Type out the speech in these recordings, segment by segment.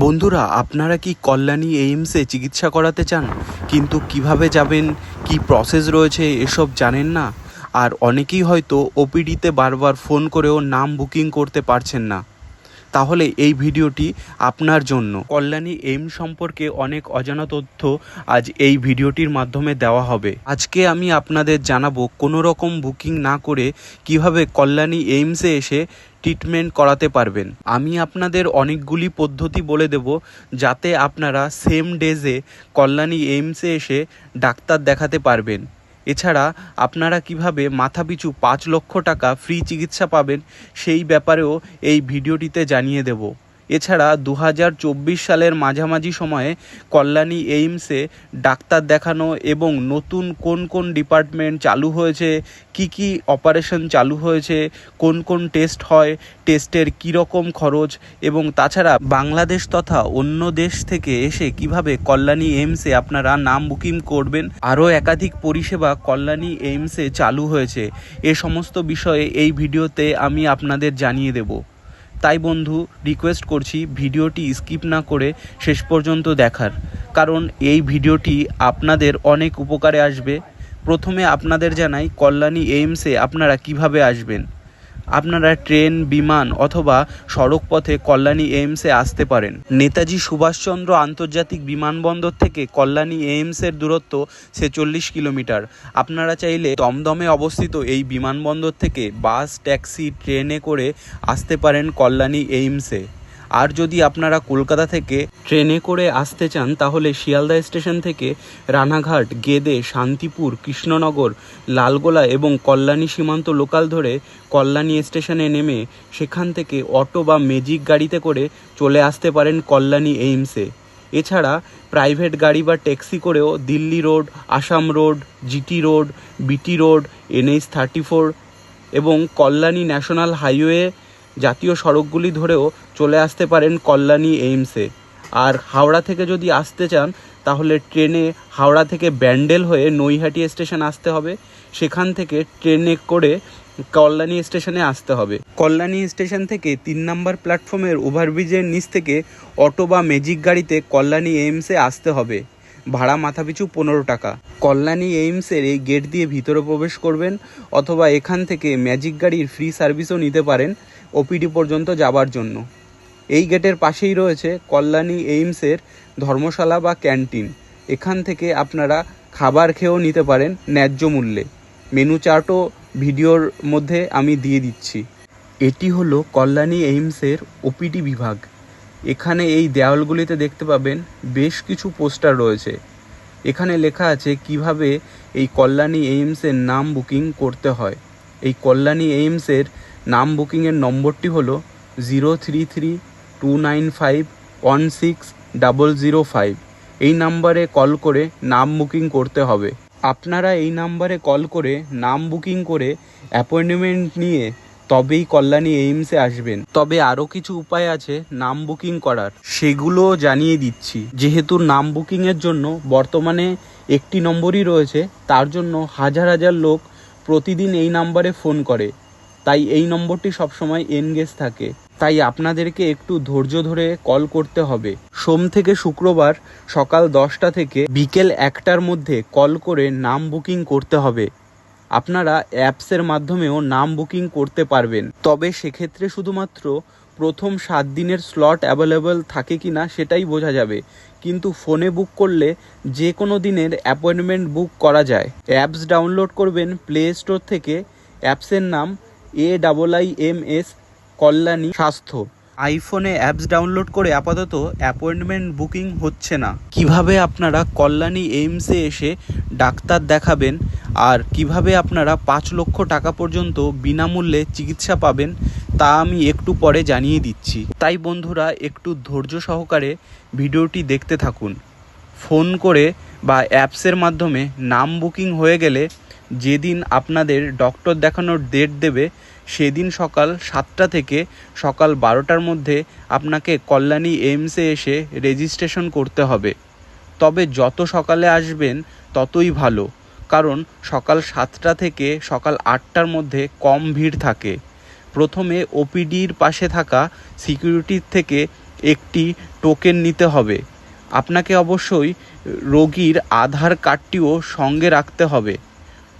বন্ধুরা, আপনারা কি কল্যাণী এইমসে চিকিৎসা করাতে চান? কিন্তু কীভাবে যাবেন? কি প্রসেস রয়েছে? এসব জানেন না? আর অনেকেই হয়তো ওপিডিতে বারবার ফোন করেও নাম বুকিং করতে পারছেন না। তাহলে এই ভিডিওটি আপনার জন্য। কল্যাণী এইম সম্পর্কে অনেক অজানা তথ্য আজ এই ভিডিওটির মাধ্যমে দেওয়া হবে। আজকে আমি আপনাদের জানাব কোনো রকম বুকিং না করে কীভাবে কল্যাণী এইমসে এসে ট্রিটমেন্ট করাতে পারবেন। আমি আপনাদের অনেকগুলি পদ্ধতি বলে দেব যাতে আপনারা সেম ডেজে কল্যাণী এইমসে এসে ডাক্তার দেখাতে পারবেন। এছাড়া আপনারা কীভাবে মাথাপিছু পাঁচ লক্ষ টাকা ফ্রি চিকিৎসা পাবেন সেই ব্যাপারেও এই ভিডিওটিতে জানিয়ে দেব। এছাড়া দু হাজার চব্বিশ সালের মাঝামাঝি সময়ে কল্যাণী এইমসে ডাক্তার দেখানো এবং নতুন কোন কোন ডিপার্টমেন্ট চালু হয়েছে, কি কি অপারেশন চালু হয়েছে, কোন কোন টেস্ট হয়, টেস্টের কীরকম খরচ এবং তাছাড়া বাংলাদেশ তথা অন্য দেশ থেকে এসে কীভাবে কল্যাণী এইমসে আপনারা নাম বুকিং করবেন, আরও একাধিক পরিষেবা কল্যাণী এইমসে চালু হয়েছে, এ সমস্ত বিষয়ে এই ভিডিওতে আমি আপনাদের জানিয়ে দেবো। তাই বন্ধু রিকোয়েস্ট করছি ভিডিওটি স্কিপ না করে শেষ পর্যন্ত দেখার। কারণ এই ভিডিওটি আপনাদের অনেক উপকারে আসবে। প্রথমে আপনাদের জানাই, কল্যাণী এইমসে আপনারা কীভাবে আসবেন? আপনারা ট্রেন, বিমান অথবা সড়কপথে কল্যাণী এইমসে আসতে পারেন। নেতাজি সুভাষচন্দ্র আন্তর্জাতিক বিমানবন্দর থেকে কল্যাণী এইমসের দূরত্ব ছেচল্লিশ কিলোমিটার। আপনারা চাইলে দমদমে অবস্থিত এই বিমানবন্দর থেকে বাস, ট্যাক্সি, ট্রেনে করে আসতে পারেন কল্যাণী এইমসে। আর যদি আপনারা কলকাতা থেকে ট্রেনে করে আসতে চান, তাহলে শিয়ালদা স্টেশন থেকে রানাঘাট, গেদে, শান্তিপুর, কৃষ্ণনগর, লালগোলা এবং কল্যাণী সীমান্ত লোকাল ধরে কল্যাণী স্টেশনে নেমে সেখান থেকে অটো বা ম্যাজিক গাড়িতে করে চলে আসতে পারেন কল্যাণী এইমসে। এছাড়া প্রাইভেট গাড়ি বা ট্যাক্সি করেও Delhi road, Assam road, GT road, BT road, NH thirty four এবং কল্যাণী ন্যাশনাল হাইওয়ে জাতীয় সড়কগুলি ধরেও চলে আসতে পারেন কল্যাণী এইমসে। আর হাওড়া থেকে যদি আসতে চান, তাহলে ট্রেনে হাওড়া থেকে ব্যান্ডেল হয়ে নৈহাটি স্টেশন আসতে হবে। সেখান থেকে ট্রেনে করে কল্যাণী স্টেশনে আসতে হবে। কল্যাণী স্টেশন থেকে তিন নম্বর প্ল্যাটফর্মের ওভারব্রিজের নিচ থেকে অটো বা ম্যাজিক গাড়িতে কল্যাণী এইমসে আসতে হবে। ভাড়া মাথাপিছু পনেরো টাকা। কল্যাণী এইমসের এই গেট দিয়ে ভিতরে প্রবেশ করবেন, অথবা এখান থেকে ম্যাজিক গাড়ির ফ্রি সার্ভিসও নিতে পারেন। ওপিডি পর্যন্ত যাবার জন্য। এই গেটের পাশেই রয়েছে কল্যাণী এইমসের ধর্মশালা বা ক্যান্টিন। এখান থেকে আপনারা খাবার খেয়েও নিতে পারেন ন্যায্য মূল্যে। মেনু চার্টও ভিডিওর মধ্যে আমি দিয়ে দিচ্ছি। এটি হলো কল্যাণী এইমসের ওপিডি বিভাগ। এখানে এই দেওয়ালগুলিতে দেখতে পাবেন বেশ কিছু পোস্টার রয়েছে। এখানে লেখা আছে কীভাবে এই কল্যাণী এইমসের নাম বুকিং করতে হয়। এই কল্যাণী এইমসের নাম বুকিংয়ের নম্বরটি হলো zero three three two nine five one six double zero five এই নাম্বারে কল করে নাম বুকিং করতে হবে। আপনারা এই নাম্বারে কল করে নাম বুকিং করে অ্যাপয়েন্টমেন্ট নিয়ে তবেই কল্যাণী এইমসে আসবেন। তবে আরও কিছু উপায় আছে নাম বুকিং করার। সেগুলো জানিয়ে দিচ্ছি। যেহেতু নাম বুকিংয়ের জন্য বর্তমানে একটি নম্বরই রয়েছে, তার জন্য হাজার হাজার লোক প্রতিদিন এই নাম্বারে ফোন করে। তাই এই নম্বরটি সবসময় এনগেজ থাকে। তাই আপনাদেরকে একটু ধৈর্য ধরে কল করতে হবে। সোম থেকে শুক্রবার সকাল দশটা থেকে বিকেল একটার মধ্যে কল করে নাম বুকিং করতে হবে। আপনারা অ্যাপসের মাধ্যমেও নাম বুকিং করতে পারবেন। তবে সেক্ষেত্রে শুধুমাত্র প্রথম সাত দিনের স্লট অ্যাভেলেবেল থাকে কি না সেটাই বোঝা যাবে। কিন্তু ফোনে বুক করলে যে কোনো দিনের অ্যাপয়েন্টমেন্ট বুক করা যায়। অ্যাপস ডাউনলোড করবেন প্লে স্টোর থেকে। অ্যাপসের নাম A double I M S, Kalyani স্বাস্থ্য। আইফোনে অ্যাপস ডাউনলোড করে আপাতত অ্যাপয়েন্টমেন্ট বুকিং হচ্ছে না। কীভাবে আপনারা কল্যাণী এইমসে এসে ডাক্তার দেখাবেন আর কীভাবে আপনারা পাঁচ লক্ষ টাকা পর্যন্ত বিনামূল্যে চিকিৎসা পাবেন, তা আমি একটু পরে জানিয়ে দিচ্ছি। তাই বন্ধুরা, একটু ধৈর্য সহকারে ভিডিওটি দেখতে থাকুন। ফোন করে বা অ্যাপসের মাধ্যমে নাম বুকিং হয়ে গেলে যেদিন আপনাদের ডক্টর দেখানোর ডেট দেবে, সেদিন সকাল সাতটা থেকে সকাল বারোটার মধ্যে আপনাকে কল্যাণী এইমসে এসে রেজিস্ট্রেশন করতে হবে। তবে যত সকালে আসবেন, ততই ভালো। কারণ সকাল সাতটা থেকে সকাল আটটার মধ্যে কম ভিড় থাকে। প্রথমে ওপিডির পাশে থাকা সিকিউরিটির থেকে একটি টোকেন নিতে হবে। আপনাকে অবশ্যই রোগীর আধার কার্ডটিও সঙ্গে রাখতে হবে।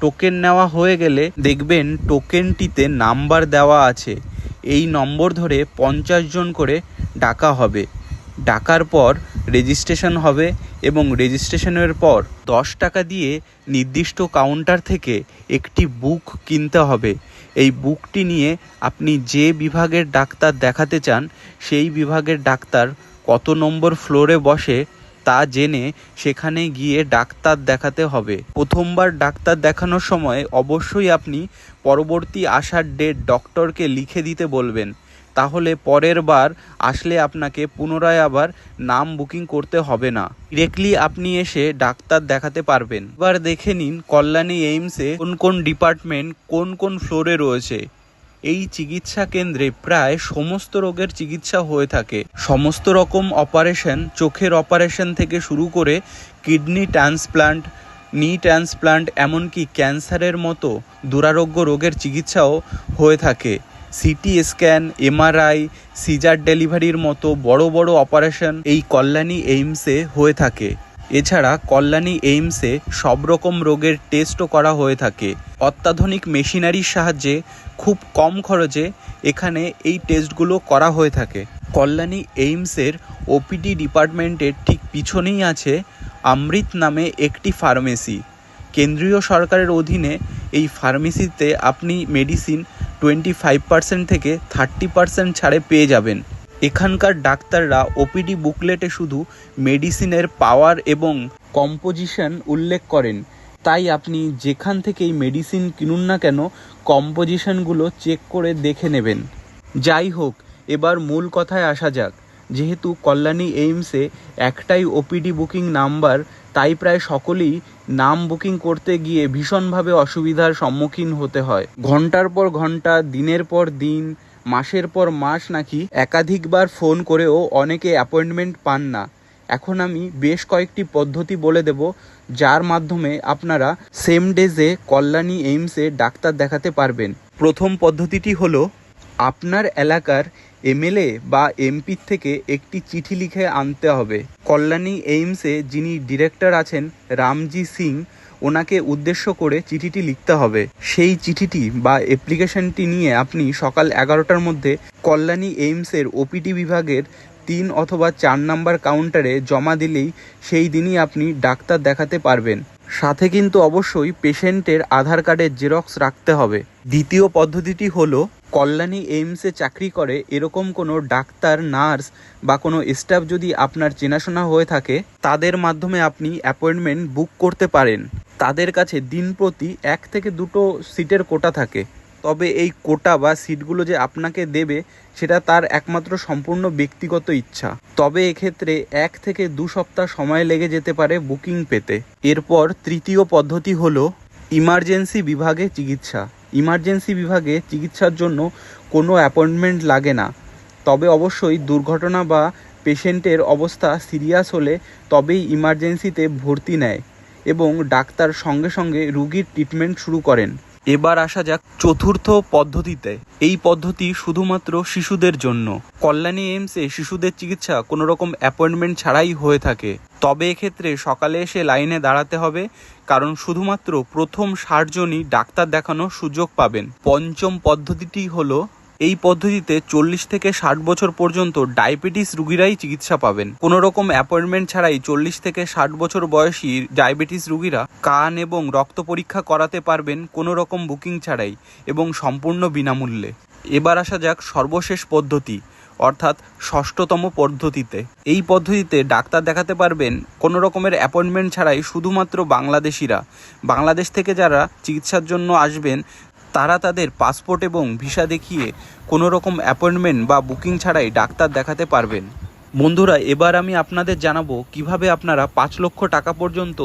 টোকেন নেওয়া হয়ে গেলে দেখবেন টোকেনটিতে নাম্বার দেওয়া আছে। এই নম্বর ধরে পঞ্চাশ জন করে ডাকা হবে। ডাকার পর রেজিস্ট্রেশন হবে এবং রেজিস্ট্রেশনের পর দশ টাকা দিয়ে নির্দিষ্ট কাউন্টার থেকে একটি বুক কিনতে হবে। এই বুকটি নিয়ে আপনি যে বিভাগের ডাক্তার দেখাতে চান, সেই বিভাগের ডাক্তার কত নম্বর ফ্লোরে বসে তা জেনে সেখানে গিয়ে ডাক্তার দেখাতে হবে। প্রথমবার ডাক্তার দেখানোর সময় অবশ্যই আপনি পরবর্তী আসার ডেট ডক্টরকে লিখে দিতে বলবেন। তাহলে পরের বার আসলে আপনাকে পুনরায় আবার নাম বুকিং করতে হবে না। ডিরেক্টলি আপনি এসে ডাক্তার দেখাতে পারবেন। এবার দেখে নিন কল্যাণী এইমসে কোন কোন ডিপার্টমেন্ট কোন কোন ফ্লোরে রয়েছে। এই চিকিৎসা কেন্দ্রে প্রায় সমস্ত রোগের চিকিৎসা হয়ে থাকে। সমস্ত রকম অপারেশন চোখের অপারেশন থেকে শুরু করে কিডনি ট্রান্সপ্লান্ট, নি ট্রান্সপ্লান্ট, এমনকি ক্যান্সারের মতো দুরারোগ্য রোগের চিকিৎসাও হয়ে থাকে। সিটি স্ক্যান, এমআরআই, সিজার ডেলিভারির মতো বড় বড় অপারেশন এই কল্যাণী এইমসে হয়ে থাকে। এছাড়া কল্যাণী এইমসে সব রকম রোগের টেস্টও করা হয়ে থাকে। অত্যাধুনিক মেশিনারির সাহায্যে খুব কম খরচে এখানে এই টেস্টগুলো করা হয়ে থাকে। কল্যাণী এইমসের ওপিডি ডিপার্টমেন্টের ঠিক পিছনেই আছে অমৃত নামে একটি ফার্মেসি। কেন্দ্রীয় সরকারের অধীনে এই ফার্মেসিতে আপনি মেডিসিন টোয়েন্টি ফাইভ পার্সেন্ট থেকে থার্টি পার্সেন্ট ছাড়ে পেয়ে যাবেন। এখানকার ডাক্তাররা ওপিডি বুকলেটে শুধু মেডিসিনের পাওয়ার এবং কম্পোজিশন উল্লেখ করেন। তাই আপনি যেখান থেকেই মেডিসিন কিনুন না কেন কম্পোজিশনগুলো চেক করে দেখে নেবেন। যাই হোক, এবার মূল কথায় আসা যাক। যেহেতু কল্যাণী এইমসে একটাই ওপিডি বুকিং নাম্বার তাই প্রায় সকলেই নাম বুকিং করতে গিয়ে ভীষণভাবে অসুবিধার সম্মুখীন হতে হয়। ঘণ্টার পর ঘণ্টা, দিনের পর দিন, মাসের পর মাস নাকি একাধিকবার ফোন করেও অনেকে অ্যাপয়েন্টমেন্ট পান না। এখন আমি বেশ কয়েকটি পদ্ধতি বলে দেব, যার মাধ্যমে আপনারা সেম ডেজে কল্যাণী এইমসে ডাক্তার দেখাতে পারবেন। প্রথম পদ্ধতিটি হলো, আপনার এলাকার এমএলএ বা এমপির থেকে একটি চিঠি লিখে আনতে হবে। কল্যাণী এইমসে যিনি ডিরেক্টর আছেন, রামজি সিং, ওনাকে উদ্দেশ্য করে চিঠিটি লিখতে হবে। সেই চিঠিটি বা অ্যাপ্লিকেশনটি নিয়ে আপনি সকাল এগারোটার মধ্যে কল্যাণী এইমসের ওপিডি বিভাগের তিন অথবা চার নাম্বার কাউন্টারে জমা দিলেই সেই দিনই আপনি ডাক্তার দেখাতে পারবেন। সাথে কিন্তু অবশ্যই পেশেন্টের আধার কার্ডের জেরক্স রাখতে হবে। দ্বিতীয় পদ্ধতিটি হলো, কল্যাণী এইমসে চাকরি করে এরকম কোনো ডাক্তার, নার্স বা কোনো স্টাফ যদি আপনার চেনাশোনা হয়ে থাকে, তাদের মাধ্যমে আপনি অ্যাপয়েন্টমেন্ট বুক করতে পারেন। তাদের কাছে দিন প্রতি এক থেকে দুটো সিটের কোটা থাকে। তবে এই কোটা বা সিটগুলো যে আপনাকে দেবে, সেটা তার একমাত্র সম্পূর্ণ ব্যক্তিগত ইচ্ছা। তবে এক্ষেত্রে এক থেকে দু সপ্তাহ সময় লেগে যেতে পারে বুকিং পেতে। এরপর তৃতীয় পদ্ধতি হলো ইমার্জেন্সি বিভাগে চিকিৎসা। ইমার্জেন্সি বিভাগে চিকিৎসার জন্য কোনো অ্যাপয়েন্টমেন্ট লাগে না। তবে অবশ্যই দুর্ঘটনা বা পেশেন্টের অবস্থা সিরিয়াস হলে তবেই ইমার্জেন্সিতে ভর্তি নেয় এবং ডাক্তার সঙ্গে সঙ্গে রুগীর ট্রিটমেন্ট শুরু করেন। এবার আসা যাক চতুর্থ পদ্ধতিতে। এই পদ্ধতি শুধুমাত্র শিশুদের জন্য। কল্যাণী এইমসে শিশুদের চিকিৎসা কোনো রকম অ্যাপয়েন্টমেন্ট ছাড়াই হয়ে থাকে। তবে এক্ষেত্রে সকালে এসে লাইনে দাঁড়াতে হবে, কারণ শুধুমাত্র প্রথম ষাটজনই ডাক্তার দেখানোর সুযোগ পাবেন। পঞ্চম পদ্ধতিটি হলো এই পদ্ধতিতে চল্লিশ থেকে ষাট বছর পর্যন্ত ডায়াবেটিস রুগীরাই চিকিৎসা পাবেন। কোনো রকম অ্যাপয়েন্টমেন্ট ছাড়াই চল্লিশ থেকে ষাট বছর বয়সী ডায়াবেটিস রুগীরা কান এবং রক্ত পরীক্ষা করাতে পারবেন কোনো রকম বুকিং ছাড়াই এবং সম্পূর্ণ বিনামূল্যে। এবার আসা যাক সর্বশেষ পদ্ধতি, অর্থাৎ ষষ্ঠতম পদ্ধতিতে। এই পদ্ধতিতে ডাক্তার দেখাতে পারবেন কোনো রকমের অ্যাপয়েন্টমেন্ট ছাড়াই শুধুমাত্র বাংলাদেশিরা। বাংলাদেশ থেকে যারা চিকিৎসার জন্য আসবেন তারা তাদের পাসপোর্ট এবং ভিসা দেখিয়ে কোনো রকম অ্যাপয়েন্টমেন্ট বা বুকিং ছাড়াই ডাক্তার দেখাতে পারবেন। বন্ধুরা, এবার আমি আপনাদের জানাব কীভাবে আপনারা পাঁচ লক্ষ টাকা পর্যন্ত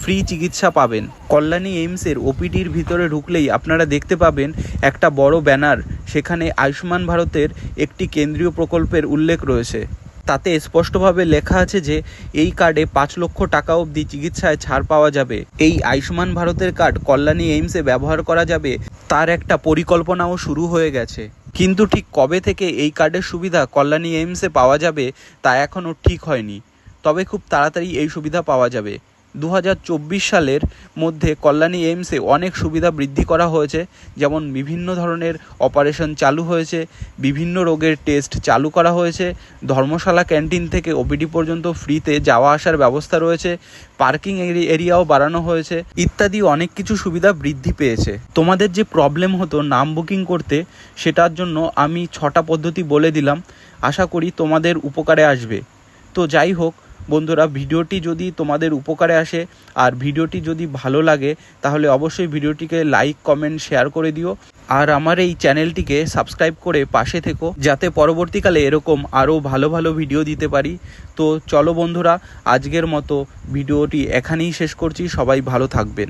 ফ্রি চিকিৎসা পাবেন। কল্যাণী এইমসের ওপিডির ভিতরে ঢুকলেই আপনারা দেখতে পাবেন একটা বড় ব্যানার। সেখানে আয়ুষ্মান ভারতের একটি কেন্দ্রীয় প্রকল্পের উল্লেখ রয়েছে। তাতে স্পষ্টভাবে লেখা আছে যে এই কার্ডে পাঁচ লক্ষ টাকা অবধি চিকিৎসায় ছাড় পাওয়া যাবে। এই আয়ুষ্মান ভারতের কার্ড কল্যাণী এইমসে ব্যবহার করা যাবে, তার একটা পরিকল্পনাও শুরু হয়ে গেছে। কিন্তু ঠিক কবে থেকে এই কার্ডের সুবিধা কল্যাণী এইমসে পাওয়া যাবে তা এখনও ঠিক হয়নি। তবে খুব তাড়াতাড়ি এই সুবিধা পাওয়া যাবে। দু হাজার চব্বিশ সালের মধ্যে কল্যাণী এইমসে অনেক সুবিধা বৃদ্ধি করা হয়েছে, যেমন বিভিন্ন ধরনের অপারেশন চালু হয়েছে, বিভিন্ন রোগের টেস্ট চালু করা হয়েছে, ধর্মশালা ক্যান্টিন থেকে ওপিডি পর্যন্ত ফ্রিতে যাওয়া আসার ব্যবস্থা রয়েছে, পার্কিং এরিয়াও বাড়ানো হয়েছে, ইত্যাদি অনেক কিছু সুবিধা বৃদ্ধি পেয়েছে। তোমাদের যে প্রবলেম হতো নাম বুকিং করতে, সেটার জন্য আমি ছটা পদ্ধতি বলে দিলাম, আশা করি তোমাদের উপকারে আসবে। তো যাই হোক বন্ধুরা, ভিডিওটি যদি তোমাদের উপকারে আসে আর ভিডিওটি যদি ভালো লাগে, তাহলে অবশ্যই ভিডিওটিকে লাইক কমেন্ট শেয়ার করে দিও। আর আমার এই চ্যানেলটিকে সাবস্ক্রাইব করে পাশে থেকো, যাতে পরবর্তীকালে এরকম আরও ভালো ভালো ভিডিও দিতে পারি। তো চলো বন্ধুরা, আজকের মতো ভিডিওটি এখানেই শেষ করছি। সবাই ভালো থাকবেন।